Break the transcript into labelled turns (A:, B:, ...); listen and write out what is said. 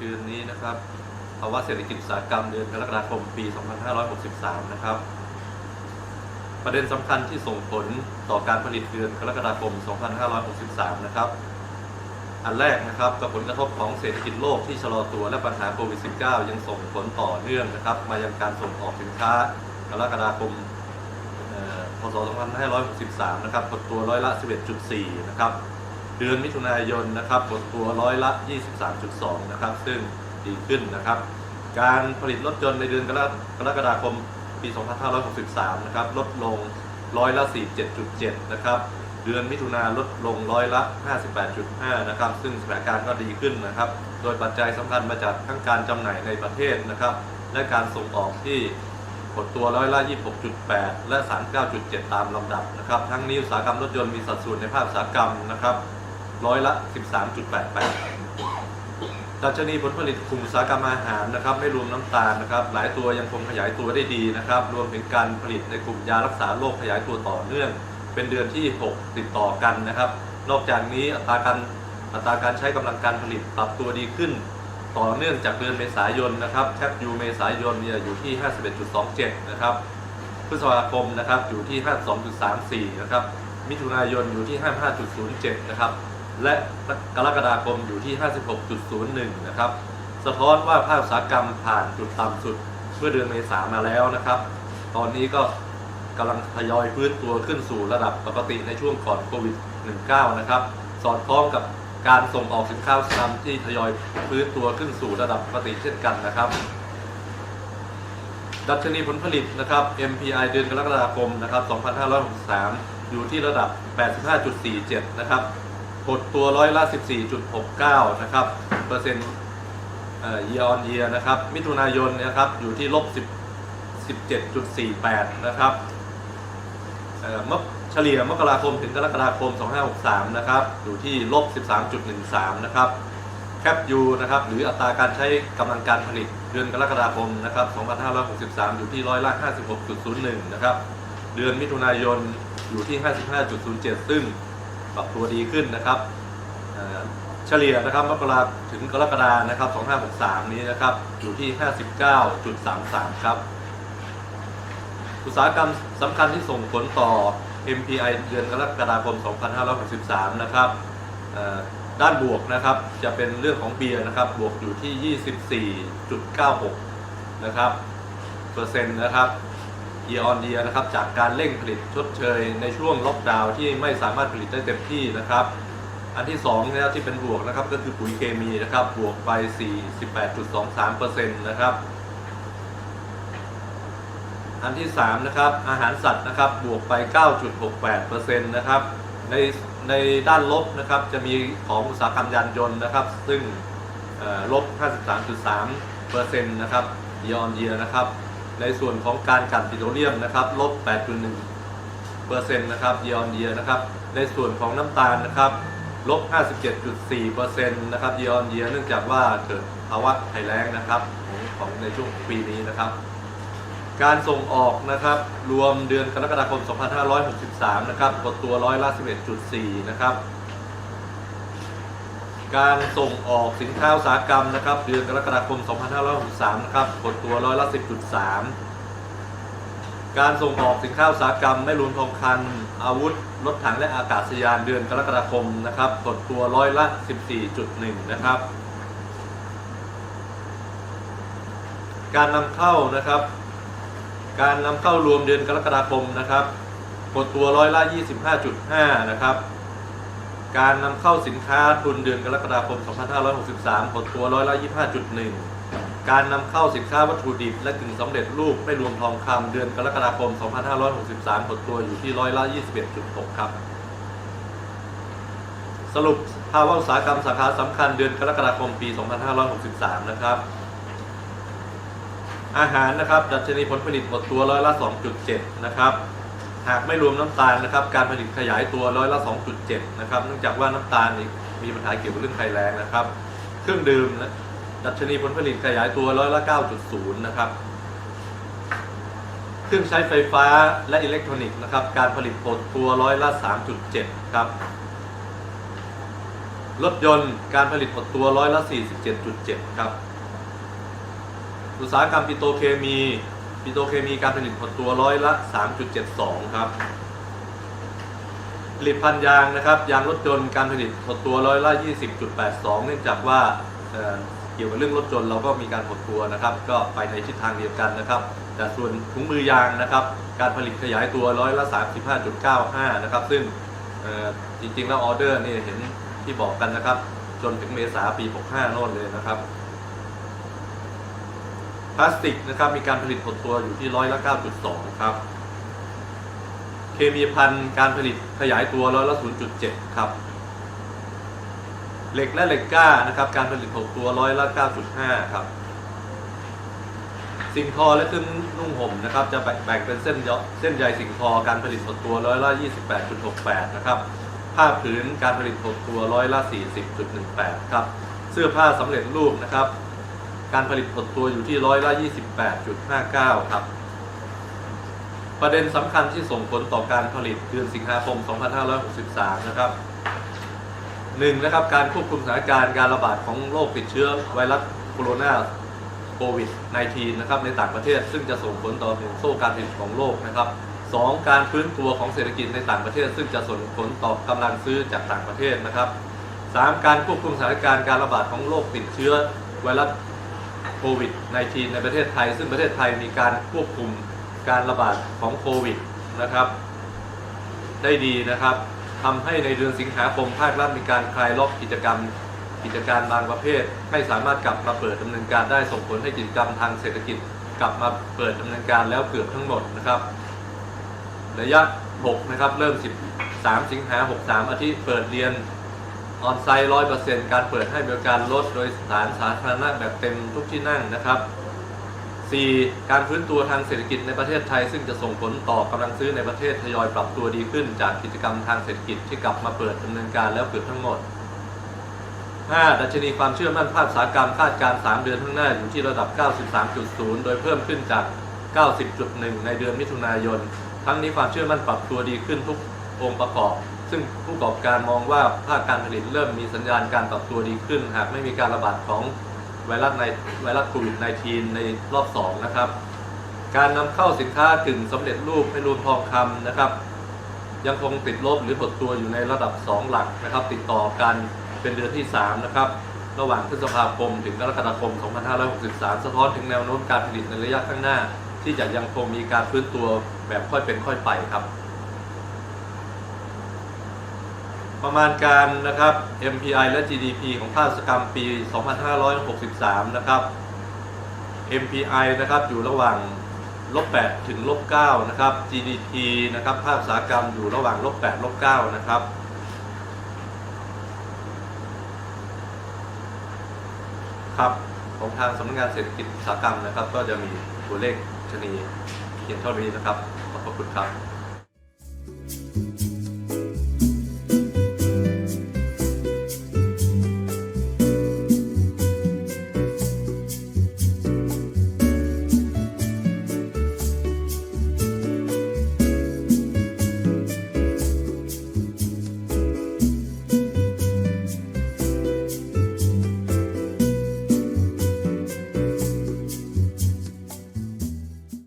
A: เดือนนี้นะครับภาวะเศรษฐกิจอุตสาหกรรมเดือนกรกฎาคมปี 2563 นะครับ ประเด็นสำคัญที่ส่งผลต่อการผลิตเดือนกรกฎาคม 2563 นะครับ อันแรกนะครับกับผลกระทบของเศรษฐกิจโลกที่ชะลอตัวและปัญหาโควิด -19 ยังส่งผลต่อเนื่องนะครับ มายังการส่งออกสินค้ากรกฎาคมพศ 2563 นะครับกดตัวร้อยละ 11.4 นะครับ เดือนมิถุนายนนะครับกดตัวร้อยละ 23.2 นะครับ ซึ่งดีขึ้นนะครับ การผลิตรถยนต์ในเดือนกรกรกฎาคมปี 2563 นะครับ ลดลงร้อยละ 47.7 นะครับ เดือนมิถุนาลดลงร้อยละ 58.5 นะครับ ซึ่งสถานการณ์ก็ดีขึ้นนะครับ โดยปัจจัยสำคัญมาจากทั้งการจำหน่ายในประเทศนะครับ และการส่งออกที่กดตัวร้อยละ 26.8 และ 39.7 ตามลำดับนะครับ ทั้งนี้อุตสาหกรรมรถยนต์มีสัดส่วนในภาคอุตสาหกรรมนะครับ ร้อยละ 13.88ดัชนีผลผลิตกลุ่มอุตสาหกรรมอาหารนะครับ ไม่รวมน้ำตาลนะครับ หลายตัวยังคงขยายตัวได้ดีนะครับ รวมถึงการผลิตในกลุ่มยารักษาโรคขยายตัวต่อเนื่อง เป็นเดือนที่ 6 ติดต่อกันนะครับ นอกจากนี้อัตราการอัตราการใช้กำลังการผลิตปรับตัวดีขึ้น ต่อเนื่องจากเดือนเมษายนนะครับแคปยูเมษายนเนี่ยอยู่ที่ 51.27 นะครับพฤษภาคมนะครับอยู่ที่ 52.34 นะครับ มิถุนายนอยู่ที่ 55.07 นะครับ และกรกฎาคมอยู่ที่ 56.01 นะครับ สะท้อนว่าภาคอุตสาหกรรมผ่านจุดต่ำสุดเมื่อเดือนเมษามาแล้วนะครับ ตอนนี้ก็กำลังทยอยฟื้นตัวขึ้นสู่ระดับปกติในช่วงก่อนโควิด -19 นะครับ สอดคล้องกับการส่งออกสินค้าอุตสาหกรรมที่ทยอยฟื้นตัวขึ้นสู่ระดับปกติเช่นกันนะครับดัชนีผลผลิตนะครับ MPI เดือนกรกฎาคมนะครับ 2563 อยู่ที่ระดับ 85.47 นะครับ กดตัวร้อยละ 14.69 นะครับ เปอร์เซ็นต์เอ่อ year on year นะครับ มิถุนายนนะครับ อยู่ที่ลบ10 17.48 นะครับเอ่อมกเฉลี่ยมกราคมถึงกรกฎาคม 2563 นะครับ อยู่ที่ลบ 13.13 นะครับ แคปยูนะครับ หรืออัตราการใช้กำลังการผลิตเดือนกรกฎาคมนะครับ 2563 อยู่ที่ร้อยละ 56.01 นะครับ เดือนมิถุนายนอยู่ที่ 55.07 ซึ่ง ปรับตัวดีขึ้นนะครับเฉลี่ยนะครับมกราถึงกรกฎานะครับ 2563 นี้นะครับอยู่ที่ 59.33 ครับ อุตสาหกรรมสำคัญที่ส่งผลต่อ MPI เดือนกรกฎาคม 2563 นะครับด้านบวกนะครับจะเป็นเรื่องของเบียร์นะครับบวกอยู่ที่ 24.96 นะครับเปอร์เซ็นต์นะครับ year on year นะครับจากการเร่งผลิตชดเชย ในช่วงล็อกดาวน์ที่ไม่สามารถผลิตได้เต็มที่นะครับ อันที่2นะครับที่เป็นบวกนะครับก็คือปุ๋ยเคมีนะครับบวกไป 48.23%นะครับอันที่3นะครับอาหารสัตว์นะครับบวกไป 9.68%นะครับในในด้านลบนะครับจะมีของอุตสาหกรรมยานยนต์นะครับ ซึ่งเอ่อลบ 53.3%นะครับ year on year นะครับ ในส่วนของการกันปิโตรเลียมนะครับลบ 8.1%นะครับ year on year นะครับ ในส่วนของน้ำตาลนะครับลบ 57.4%นะครับ year on year เนื่องจากว่าเกิดภาวะภัยแล้งนะครับของของในช่วงปีนี้นะครับ การส่งออกนะครับรวมเดือนกรกฎาคม 2563 นะครับกดตัวร้อยละ11.4 นะครับ การส่งออกสินค้าอุตสาหกรรมนะครับ เดือนกรกฎาคม 2563 นะครับกดตัวร้อยละ 10.3 การส่งออกสินค้าอุตสาหกรรม ไม่รวมทองคำอาวุธ รถถังและอากาศยานเดือนกรกฎาคมนะครับกดตัวร้อยละ 14.1 นะครับ การนำเข้านะครับ การนำเข้ารวมเดือนกรกฎาคมนะครับกดตัวร้อยละ 25.5 นะครับ การนำเข้าสินค้าทุนเดือนกรกฎาคม 2563กดตัวร้อยละ25.1 การนำเข้าสินค้าวัตถุดิบและกึ่งสำเร็จรูปไม่รวมทองคำเดือนกรกฎาคม 2563กดตัวอยู่ที่ร้อยละ21.6 ครับ สรุปภาวะอุตสาหกรรมสาขาสำคัญเดือนกรกฎาคมปี 2563 นะครับอาหารนะครับ ดัชนีผลผลิตหดตัวร้อยละ 2.7 นะครับ หากไม่รวมน้ำตาลนะครับ การผลิตขยายตัวร้อยละ 2.7 นะครับ เนื่องจากว่าน้ำตาลมีปัญหาเกี่ยวกับเรื่องภัยแรงนะครับ เครื่องดื่มนะดัชนีผลผลิตขยายตัวร้อยละ 9.0 นะครับ เครื่องใช้ไฟฟ้าและอิเล็กทรอนิกส์นะครับ การผลิตหดตัวร้อยละ 3.7 ครับ รถยนต์การผลิตหดตัวร้อยละ 47.7 ครับ อุตสาหกรรมปิโตรเคมี ปิโตเคมีการผลิตหดตัวร้อยละ 3.72 ครับ ผลิตภัณฑ์ยางนะครับ ยางรถยนต์การผลิตหดตัวร้อยละ 20.82 เนื่องจากว่าเเกี่ยวกับเรื่องรถยนต์เราก็มีการหดตัวนะครับ ก็ไปในทิศทางเดียวกันนะครับ แต่ส่วนถุงมือยางนะครับ การผลิตขยายตัวร้อยละ 35.95 นะครับ ซึ่งจริงๆแล้วออเดอร์นี่เห็นที่บอกกันนะครับ จนถึงเมษาปี 65 โน่นเลยนะครับ พลาสติกนะครับมีการผลิตหดตัวอยู่ที่ร้อยละ9.2 ครับ เคมีพันธ์การผลิตขยายตัวร้อยละ 0.7 ครับ เหล็กและเหล็กกล้านะครับการผลิตหดตัวร้อยละ 9.5 ครับ สิ่งทอและเครื่องนุ่งห่มนะครับจะแบ่งเป็นเส้นยเส้นใยสิ่งทอการผลิตหดตัวร้อยละ 28.68 นะครับผ้าผืนการผลิตหดตัวร้อยละ 40.18 ครับ เสื้อผ้าสำเร็จรูปนะครับ การผลิตหดตัวอยู่ที่ร้อยละ 28.59 ครับ ประเด็นสำคัญที่ส่งผลต่อการผลิตเดือนสิงหาคม 2563 นะครับหนึ่งนะครับ การควบคุมสถานการณ์การระบาดของโรคติดเชื้อไวรัสโคโรนาโควิด -19 นะครับในต่างประเทศซึ่งจะส่งผลต่อห่วงโซ่การผลิตของโลกนะครับสองการฟื้นตัวของเศรษฐกิจในต่างประเทศ ซึ่งจะส่งผลต่อกำลังซื้อจากต่างประเทศนะครับสามการควบคุมสถานการณ์การระบาดของโรคติดเชื้อไวรัสโค โควิด -19 ในประเทศไทย ซึ่งประเทศไทยมีการควบคุมการระบาดของโควิดนะครับ ได้ดีนะครับทำให้ในเดือนสิงหาคมภาครัฐมีการคลายล็อกกิจกรรม กิจการบางประเภทให้สามารถกลับมาเปิดดำเนินการได้ส่งผลให้กิจกรรมทางเศรษฐกิจกลับมาเปิดดำเนินการแล้วเกือบทั้งหมดนะครับระยะ 6 นะครับ เริ่ม 13 สิงหา 63 อาทิตย์เปิดเรียน ออนไซต์ร้อยเปอร์เซ็นต์การเปิดให้บริการรถโดยสารสาธารณะแบบเต็มทุกที่นั่งนะครับ 4. การฟื้นตัวทางเศรษฐกิจในประเทศไทย ซึ่งจะส่งผลต่อกำลังซื้อในประเทศทยอยปรับตัวดีขึ้น จากกิจกรรมทางเศรษฐกิจที่กลับมาเปิดดำเนินการแล้วเกือบทั้งหมด 5. ดัชนีความเชื่อมั่นภาคอุตสาหกรรมคาดการ 3 เดือนข้างหน้าอยู่ที่ระดับ 93.0 โดยเพิ่มขึ้นจาก 90.1 ในเดือนมิถุนายน ทั้งนี้ความเชื่อมั่นปรับตัวดีขึ้นทุกองค์ประกอบ ซึ่งผู้ประกอบการมองว่าภาคการผลิตเริ่มมีสัญญาณการปรับตัวดีขึ้น หากไม่มีการระบาดของไวรัสในไวรัสโควิด -19 ในรอบ 2 นะครับ การนำเข้าสินค้ากึ่งสำเร็จรูปไม่รวมทองคำนะครับ ยังคงติดลบหรือหดตัวอยู่ในระดับ 2 หลักนะครับ ติดต่อกันเป็นเดือนที่ 3 นะครับ ระหว่างพฤษภาคมถึงกรกฎาคม 2563 สะท้อนถึงแนวโน้มการผลิตในระยะข้างหน้า ที่จะยังคงมีการฟื้นตัวแบบค่อยเป็นค่อยไปครับ ประมาณการนะครับ MPI และ GDP ของภาคอุตสาหกรรมปี 2563 นะครับ MPI นะครับอยู่ระหว่างลบ8ถึงลบ9นะครับ GDP นะครับภาคอุตสาหกรรมอยู่ระหว่างลบ8ลบ9นะครับ ครับของทางสำนักงานเศรษฐกิจอุตสาหกรรมนะครับ ก็จะมีตัวเลขชนีเพียงเท่านี้นะครับ ขอบพระคุณครับ